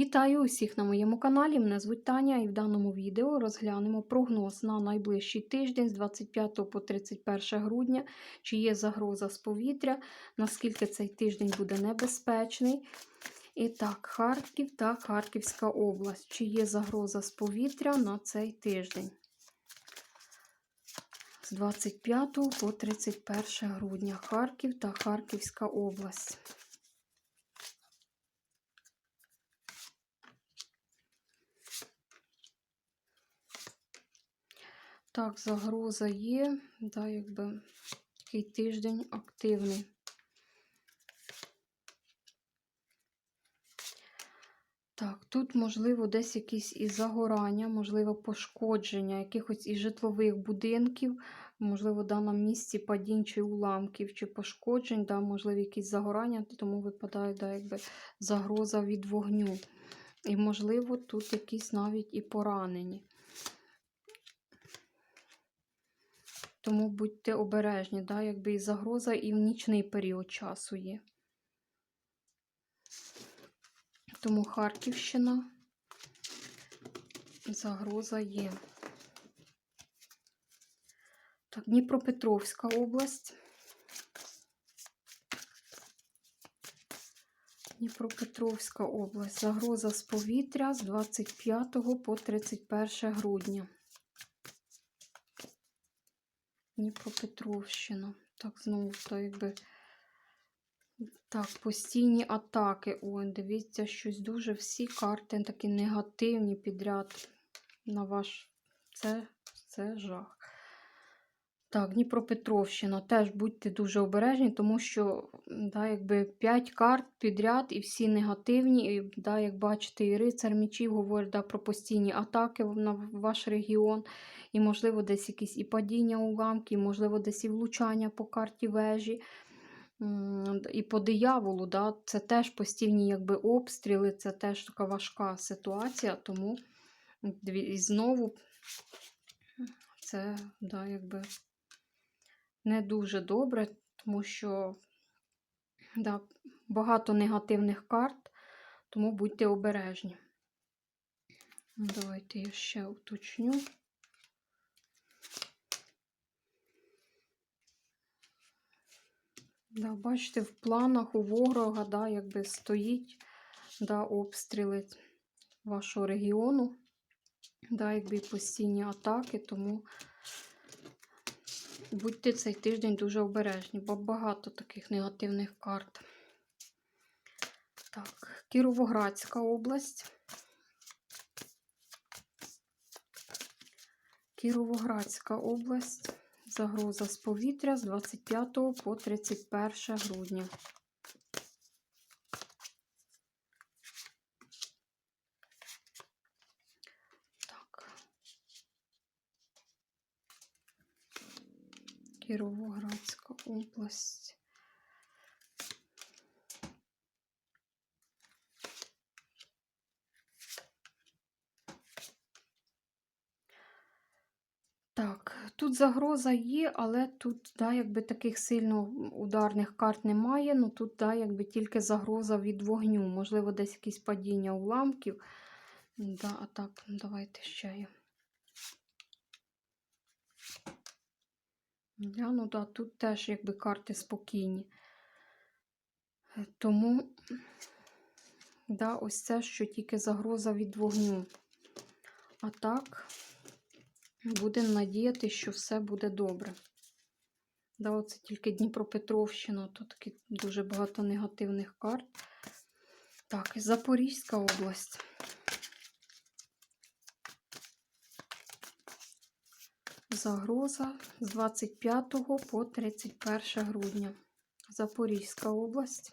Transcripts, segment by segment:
Вітаю усіх на моєму каналі. Мене звуть Таня і в даному відео розглянемо прогноз на найближчий тиждень з 25 по 31 грудня, чи є загроза з повітря, наскільки цей тиждень буде небезпечний. І так, Харків та Харківська область. Чи є загроза з повітря на цей тиждень? З 25 по 31 грудня Харків та Харківська область. Так, загроза є, да, якби такий тиждень активний. Так, тут, можливо, десь якісь і загорання, можливо, пошкодження якихось і житлових будинків, можливо, в даному місці падінь чи уламків, чи пошкоджень, да, можливо, якісь загорання, тому випадає да, якби загроза від вогню. І, можливо, тут якісь навіть і поранені. Тому будьте обережні, да, якби і загроза і в нічний період часу є. Тому Харківщина загроза є. Так, Дніпропетровська область. Дніпропетровська область. Загроза з повітря з 25 по 31 грудня. Дніпропетровщина. Так, знову то якби. Так, постійні атаки. Ой, дивіться, щось дуже всі карти такі негативні підряд на ваш. Це, це жах. Так, Дніпропетровщина. Теж будьте дуже обережні, тому що, да, якби 5 карт підряд і всі негативні. І, да, Як бачите, і рицар мічів говорить да, про постійні атаки на ваш регіон. І, можливо, десь якісь і падіння уламки, і, можливо, десь і влучання по карті вежі. І по дияволу, да, це теж постійні якби, обстріли, це теж така важка ситуація, тому і знову це да, якби, не дуже добре, тому що да, багато негативних карт, тому будьте обережні. Давайте я ще уточню. Да, Бачите, в планах у ворога да, якби стоїть да, обстріли вашого регіону, да, якби постійні атаки, тому будьте цей тиждень дуже обережні, бо багато таких негативних карт. Так, Кіровоградська область. Кіровоградська область. Загроза з повітря з 25 по 31 грудня. Кіровоградська область. Так, тут загроза є, але тут, да, якби таких сильно ударних карт немає. Ну тут, да, якби тільки загроза від вогню. Можливо, десь якісь падіння уламків. Да, А так, ну, давайте ще я. Ну да, тут теж якби карти спокійні. Е, тому, да, ось це, що тільки загроза від вогню. А так. Будемо надіяти, що все буде добре. Да, Оце тільки Дніпропетровщина, тут дуже багато негативних карт. Так, Запорізька область. Загроза з 25 по 31 грудня. Запорізька область.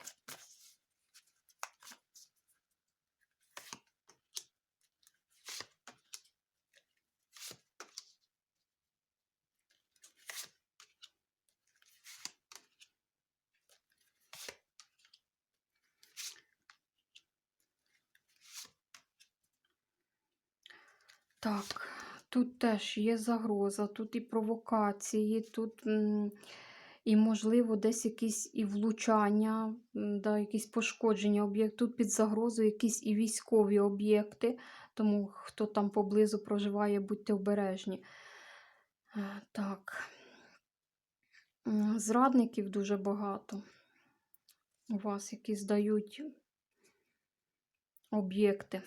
Так, тут теж є загроза, тут і провокації, тут І, можливо, десь якісь і влучання, да, якісь пошкодження об'єктів. Тут під загрозою якісь і військові об'єкти, тому хто там поблизу проживає, будьте обережні. Е, Так. Зрадників дуже багато. У вас, які здають об'єкти.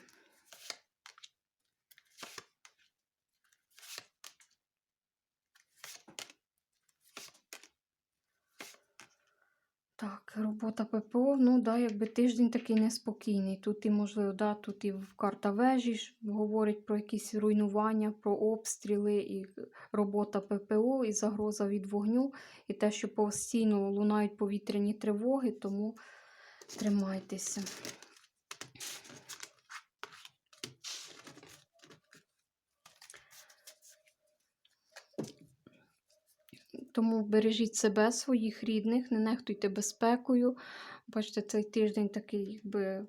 Так, робота ППО, ну да, якби тиждень такий неспокійний. Тут і можливо, да, тут і в- карта вежі говорить про якісь руйнування, про обстріли, і робота ППО, і загроза від вогню, і те, що постійно лунають повітряні тривоги, тому тримайтеся. Тому бережіть себе, своїх рідних, не нехтуйте безпекою. Бачите, цей тиждень такий, якби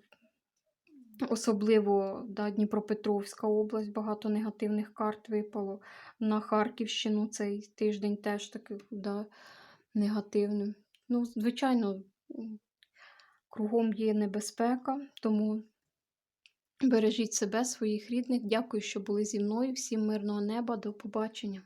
особливо да, Дніпропетровська область, багато негативних карт випало. На Харківщину цей тиждень теж такий да, негативним. Ну, звичайно, кругом є небезпека, тому бережіть себе, своїх рідних. Дякую, що були зі мною. Всім мирного неба, до побачення.